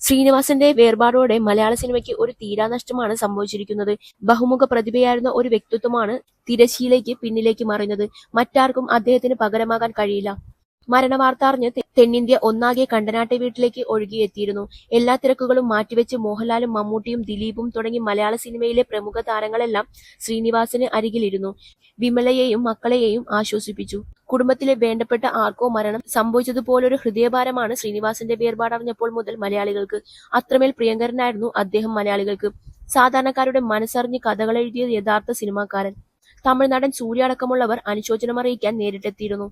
ശ്രീനിവാസന്റെ വേർപാടോടെ മലയാള സിനിമയ്ക്ക് ഒരു തീരാനഷ്ടമാണ് സംഭവിച്ചിരിക്കുന്നത്. ബഹുമുഖ പ്രതിഭയായിരുന്ന ഒരു വ്യക്തിത്വമാണ് തിരശീലയ്ക്ക് പിന്നിലേക്ക് മറിഞ്ഞത്. മറ്റാർക്കും അദ്ദേഹത്തിന് പകരമാകാൻ കഴിയില്ല. മരണവാർത്ത അറിഞ്ഞ് തെന്നിന്ത്യ ഒന്നാകെ കണ്ടനാട്ടെ വീട്ടിലേക്ക് ഒഴുകിയെത്തിയിരുന്നു. എല്ലാ തിരക്കുകളും മാറ്റിവെച്ച് മോഹൻലാലും മമ്മൂട്ടിയും ദിലീപും തുടങ്ങി മലയാള സിനിമയിലെ പ്രമുഖ താരങ്ങളെല്ലാം ശ്രീനിവാസന് അരികിലിരുന്നു. വിമലയെയും മക്കളെയും ആശ്വസിപ്പിച്ചു. കുടുംബത്തിലെ വേണ്ടപ്പെട്ട ആർക്കോ മരണം സംഭവിച്ചതുപോലൊരു ഹൃദയഭാരമാണ് ശ്രീനിവാസന്റെ വേർപാടറിഞ്ഞപ്പോൾ മുതൽ മലയാളികൾക്ക്. അത്രമേൽ പ്രിയങ്കരനായിരുന്നു അദ്ദേഹം മലയാളികൾക്ക്. സാധാരണക്കാരുടെ മനസ്സറിഞ്ഞ് കഥകളെഴുതിയ യഥാർത്ഥ സിനിമാക്കാരൻ. തമിഴ്നാടൻ സൂര്യ അടക്കമുള്ളവർ അനുശോചനമറിയിക്കാൻ നേരിട്ടെത്തിയിരുന്നു.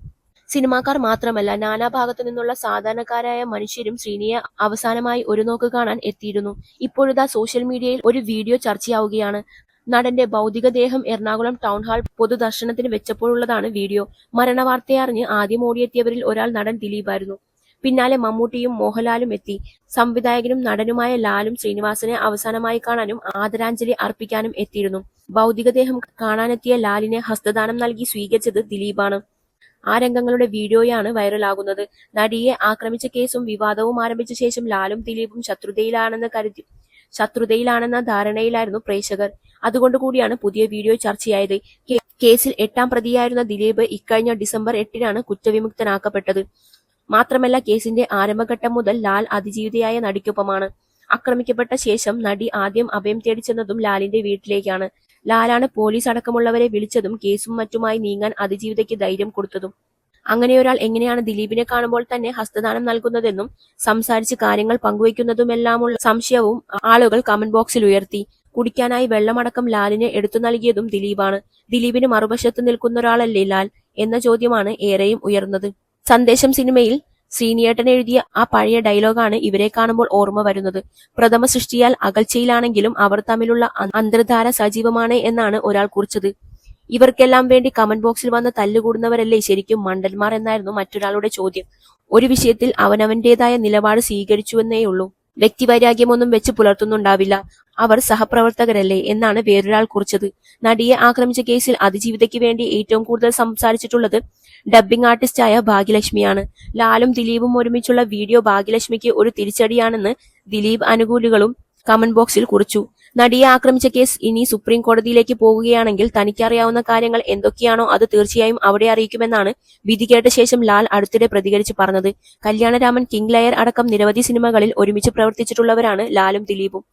സിനിമാക്കാർ മാത്രമല്ല നാനാഭാഗത്തു നിന്നുള്ള സാധാരണക്കാരായ മനുഷ്യരും ശ്രീനിയെ അവസാനമായി ഒരു നോക്ക് കാണാൻ എത്തിയിരുന്നു. ഇപ്പോഴിതാ സോഷ്യൽ മീഡിയയിൽ ഒരു വീഡിയോ ചർച്ചയാവുകയാണ്. നടന്റെ ഭൗതികദേഹം എറണാകുളം ടൗൺ ഹാൾ പൊതുദർശനത്തിന് വെച്ചപ്പോഴുള്ളതാണ് വീഡിയോ. മരണവാർത്തയറിഞ്ഞ് ആദ്യം ഓടിയെത്തിയവരിൽ ഒരാൾ നടൻ ദിലീപായിരുന്നു. പിന്നാലെ മമ്മൂട്ടിയും മോഹൻലാലും എത്തി. സംവിധായകനും നടനുമായ ലാലും ശ്രീനിവാസനെ അവസാനമായി കാണാനും ആദരാഞ്ജലി അർപ്പിക്കാനും എത്തിയിരുന്നു. ഭൗതികദേഹം കാണാനെത്തിയ ലാലിനെ ഹസ്തദാനം നൽകി സ്വീകരിച്ചത് ദിലീപാണ്. ആ രംഗങ്ങളുടെ വീഡിയോയാണ് വൈറലാകുന്നത്. നടിയെ ആക്രമിച്ച കേസും വിവാദവും ആരംഭിച്ച ശേഷം ലാലും ദിലീപും ശത്രുതയിലാണെന്ന് കരുതി ശത്രുതയിലാണെന്ന ധാരണയിലായിരുന്നു പ്രേക്ഷകർ. അതുകൊണ്ട് കൂടിയാണ് പുതിയ വീഡിയോ ചർച്ചയായത്. കേസിൽ എട്ടാം പ്രതിയായിരുന്ന ദിലീപ് ഇക്കഴിഞ്ഞ ഡിസംബർ എട്ടിനാണ് കുറ്റവിമുക്തനാക്കപ്പെട്ടത്. മാത്രമല്ല കേസിന്റെ ആരംഭഘട്ടം മുതൽ ലാൽ അതിജീവിതയായ നടിക്കൊപ്പമാണ്. ആക്രമിക്കപ്പെട്ട ശേഷം നടി ആദ്യം അഭയം തേടിച്ചെന്നതും ലാലിന്റെ വീട്ടിലേക്കാണ്. ലാലാണ് പോലീസ് അടക്കമുള്ളവരെ വിളിച്ചതും കേസും മറ്റുമായി നീങ്ങാൻ അതിജീവിതയ്ക്ക് ധൈര്യം കൊടുത്തതും. അങ്ങനെയൊരാൾ എങ്ങനെയാണ് ദിലീപിനെ കാണുമ്പോൾ തന്നെ ഹസ്തദാനം നൽകുന്നതെന്നും സംസാരിച്ച് കാര്യങ്ങൾ പങ്കുവയ്ക്കുന്നതുമെല്ലാമുള്ള സംശയവും ആളുകൾ കമന്റ് ബോക്സിൽ ഉയർത്തി. കുടിക്കാനായി വെള്ളമടക്കം ലാലിന് എടുത്തു നൽകിയതും ദിലീപാണ്. ദിലീപിന് മറുവശത്ത് നിൽക്കുന്ന ഒരാളല്ലേ ലാൽ എന്ന ചോദ്യമാണ് ഏറെയും ഉയർന്നത്. സന്ദേശം സിനിമയിൽ ശ്രീനിയേട്ടൻ എഴുതിയ ആ പഴയ ഡയലോഗാണ് ഇവരെ കാണുമ്പോൾ ഓർമ്മ വരുന്നത്. പ്രഥമ സൃഷ്ടിയാൽ അകൽച്ചയിലാണെങ്കിലും അവർ തമ്മിലുള്ള അന്തർധാര സജീവമാണ് എന്നാണ് ഒരാൾ കുറിച്ചത്. ഇവർക്കെല്ലാം വേണ്ടി കമന്റ് ബോക്സിൽ വന്ന് തല്ലുകൂടുന്നവരല്ലേ ശരിക്കും മണ്ടന്മാർ എന്നായിരുന്നു മറ്റൊരാളുടെ ചോദ്യം. ഒരു വിഷയത്തിൽ അവനവന്റേതായ നിലപാട് സ്വീകരിച്ചുവെന്നേയുള്ളൂ വ്യക്തിവൈരാഗ്യമൊന്നും വെച്ച് പുലർത്തുന്നുണ്ടാവില്ല. അവർ സഹപ്രവർത്തകരല്ലേ എന്നാണ് വേറൊരാൾ കുറിച്ചത്. നടിയെ ആക്രമിച്ച കേസിൽ അതിജീവിതയ്ക്ക് വേണ്ടി ഏറ്റവും കൂടുതൽ സംസാരിച്ചിട്ടുള്ളത് ഡബ്ബിംഗ് ആർട്ടിസ്റ്റായ ഭാഗ്യലക്ഷ്മിയാണ്. ലാലും ദിലീപും ഒരുമിച്ചുള്ള വീഡിയോ ഭാഗ്യലക്ഷ്മിക്ക് ഒരു തിരിച്ചടിയാണെന്ന് ദിലീപ് അനുകൂലികളും കമന്റ് ബോക്സിൽ കുറിച്ചു. നടിയെ ആക്രമിച്ച കേസ് ഇനി സുപ്രീം കോടതിയിലേക്ക് പോകുകയാണെങ്കിൽ തനിക്കറിയാവുന്ന കാര്യങ്ങൾ എന്തൊക്കെയാണോ അത് തീർച്ചയായും അവിടെ അറിയിക്കുമെന്നാണ് വിധി കേട്ട ശേഷം ലാൽ അടുത്തിടെ പ്രതികരിച്ച് പറഞ്ഞത്. കല്യാണരാമൻ കിങ് ലയർ അടക്കം നിരവധി സിനിമകളിൽ ഒരുമിച്ച് പ്രവർത്തിച്ചിട്ടുള്ളവരാണ് ലാലും ദിലീപും.